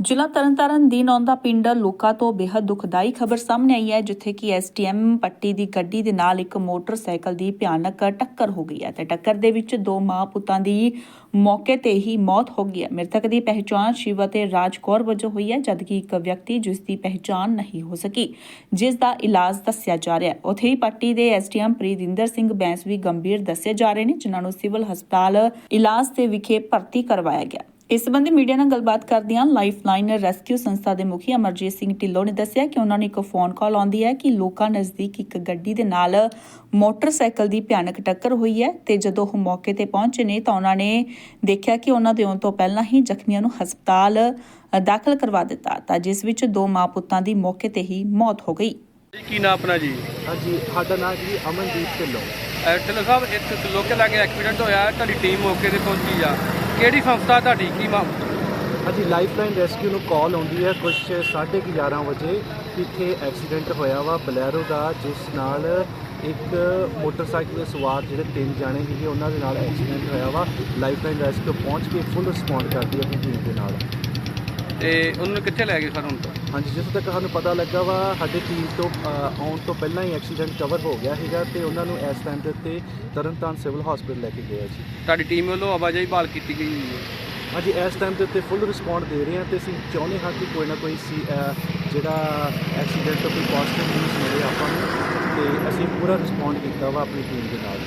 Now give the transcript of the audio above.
ਜ਼ਿਲ੍ਹਾ ਤਰਨਤਾਰਨ ਦੀ ਨੌਂਦਾ ਪਿੰਡ ਲੋਕਾਂ ਤੋਂ ਬੇहद ਦੁਖਦਾਈ ਖਬਰ ਸਾਹਮਣੇ ਆਈ ਹੈ, ਜਿੱਥੇ ਕਿ ਐਸਟੀਐਮ ਪੱਟੀ ਦੀ ਗੱਡੀ ਦੇ ਨਾਲ ਇੱਕ ਮੋਟਰਸਾਈਕਲ ਦੀ ਭਿਆਨਕ ਟੱਕਰ ਹੋ ਗਈ ਹੈ। ਤੇ ਟੱਕਰ ਦੇ ਵਿੱਚ ਦੋ ਮਾਂ ਪੁੱਤਾਂ ਦੀ ਮੌਕੇ ਤੇ ਹੀ ਮੌਤ ਹੋ ਗਈ ਹੈ। ਮ੍ਰਿਤਕ ਦੀ ਪਹਿਚਾਣ ਸ਼ਿਵ ਅਤੇ ਰਾਜਕੌਰ ਵਜੋਂ ਹੋਈ ਹੈ, ਜਦਕਿ ਇੱਕ ਵਿਅਕਤੀ ਜਿਸ ਦੀ ਪਹਿਚਾਣ ਨਹੀਂ ਹੋ ਸਕੀ, ਜਿਸ ਦਾ ਇਲਾਜ ਦੱਸਿਆ ਜਾ ਰਿਹਾ ਹੈ। ਉੱਥੇ ਹੀ ਪੱਟੀ ਦੇ ਐਸਟੀਐਮ ਪ੍ਰੀਦਿੰਦਰ ਸਿੰਘ ਬੈਂਸ ਵੀ ਗੰਭੀਰ ਦੱਸੇ ਜਾ ਰਹੇ ਨੇ, ਜਿਨ੍ਹਾਂ ਨੂੰ ਸਿਵਲ ਹਸਪਤਾਲ ਇਲਾਜ ਦੇ ਵਿਖੇ ਭਰਤੀ ਕਰਵਾਇਆ ਗਿਆ। ਇਸ ਸੰਬੰਧੀ ਮੀਡੀਆ ਨਾਲ ਗੱਲਬਾਤ ਕਰਦਿਆਂ ਲਾਈਫਲਾਈਨ ਰੈਸਕਿਊ ਸੰਸਥਾ ਦੇ ਮੁਖੀ ਅਮਰਜੀਤ ਸਿੰਘ ਢਿੱਲੋਂ ਨੇ ਦੱਸਿਆ ਕਿ ਉਹਨਾਂ ਨੂੰ ਇੱਕ ਫੋਨ ਕਾਲ ਆਉਂਦੀ ਹੈ ਕਿ ਲੋਕਾਂ ਨਜ਼ਦੀਕ ਇੱਕ ਗੱਡੀ ਦੇ ਨਾਲ ਮੋਟਰਸਾਈਕਲ ਦੀ ਭਿਆਨਕ ਟੱਕਰ ਹੋਈ ਹੈ ਤੇ ਜਦੋਂ ਉਹ ਮੌਕੇ ਤੇ ਪਹੁੰਚੇ ਨੇ ਤਾਂ ਉਹਨਾਂ ਨੇ ਦੇਖਿਆ ਕਿ ਉਹਨਾਂ ਦੇ ਆਉਣ ਤੋਂ ਪਹਿਲਾਂ ਹੀ ਜ਼ਖਮੀਆਂ ਨੂੰ ਹਸਪਤਾਲ ਦਾਖਲ ਕਰਵਾ ਦਿੱਤਾ ਤਾਂ ਜਿਸ ਵਿੱਚ ਦੋ ਮਾਂ ਪੁੱਤਾਂ ਦੀ ਮੌਕੇ ਤੇ ਹੀ ਮੌਤ ਹੋ ਗਈ। ਜੀ ਕੀ ਨਾਮ ਆਪਣਾ ਜੀ? ਹਾਂਜੀ ਸਾਡਾ ਨਾਮ ਜੀ ਅਮਨਦੀਪ ਢਿੱਲੋਂ। ਢਿੱਲੋਂ ਸਾਹਿਬ ਇੱਕ ਲੋਕੇ ਲਾਗੇ ਐਕਸੀਡੈਂਟ ਹੋਇਆ ਹੈ, ਤੁਹਾਡੀ ਟੀਮ ਮੌਕੇ ਤੇ ਪਹੁੰਚੀ ਆ। ਕਿਹੜੀ ਸੰਸਥਾ ਤੁਹਾਡੀ? ਕੀ ਮਾਮ ਹਾਂਜੀ ਲਾਈਫਲਾਈਨ ਰੈਸਕਿਊ ਨੂੰ ਕਾਲ ਆਉਂਦੀ ਹੈ ਕੁਝ 11:30 ਵਜੇ। ਇੱਥੇ ਐਕਸੀਡੈਂਟ ਹੋਇਆ ਵਾ ਬਲੈਰੋ ਦਾ, ਜਿਸ ਨਾਲ ਇੱਕ ਮੋਟਰਸਾਈਕਲ ਦੇ ਸਵਾਰ ਜਿਹੜੇ ਤਿੰਨ ਜਾਣੇ ਸੀਗੇ, ਉਹਨਾਂ ਦੇ ਨਾਲ ਐਕਸੀਡੈਂਟ ਹੋਇਆ ਵਾ। ਲਾਈਫਲਾਈਨ ਰੈਸਕਿਊ ਪਹੁੰਚ ਕੇ ਫੁੱਲ ਰਿਸਪੌਂਡ ਕਰਦੀ ਹੈ ਆਪਣੀ ਟੀਮ ਦੇ ਨਾਲ। ਤੇ ਉਹਨਾਂ ਨੂੰ ਕਿੱਥੇ ਲੈ ਗਏ ਸਰ ਹੁਣ ਤੋਂ? ਹਾਂਜੀ ਜਿੱਥੋਂ ਤੱਕ ਸਾਨੂੰ ਪਤਾ ਲੱਗਾ ਵਾ ਸਾਡੀ ਟੀਮ ਤੋਂ ਅ, ਆਉਣ ਤੋਂ ਪਹਿਲਾਂ ਹੀ ਐਕਸੀਡੈਂਟ ਕਵਰ ਹੋ ਗਿਆ ਸੀਗਾ ਤੇ ਉਹਨਾਂ ਨੂੰ ਇਸ ਟਾਈਮ ਦੇ ਉੱਤੇ ਤਰਨਤਾਰਨ ਸਿਵਲ ਹਸਪੀਟਲ ਲੈ ਕੇ ਗਏ ਆ ਜੀ। ਤੁਹਾਡੀ ਟੀਮ ਵੱਲੋਂ ਆਵਾਜਾਈ ਬਹਾਲ ਕੀਤੀ ਗਈ ਹੋਈ ਹੈ? ਹਾਂਜੀ ਇਸ ਟਾਈਮ ਦੇ ਉੱਤੇ ਫੁੱਲ ਰਿਸਪੌਂਡ ਦੇ ਰਹੇ ਹਾਂ ਤੇ ਅਸੀਂ ਚਾਹੁੰਦੇ ਹਾਂ ਕਿ ਕੋਈ ਨਾ ਕੋਈ ਸੀ ਜਿਹੜਾ ਐਕਸੀਡੈਂਟ ਤੋਂ ਕੋਈ ਪੋਜ਼ਿਟਿਵ ਨਿਊਜ਼ ਮਿਲੇ ਆਪਾਂ ਨੂੰ ਤੇ ਅਸੀਂ ਪੂਰਾ ਰਿਸਪੌਂਡ ਕੀਤਾ ਵਾ ਆਪਣੀ ਟੀਮ ਦੇ ਨਾਲ।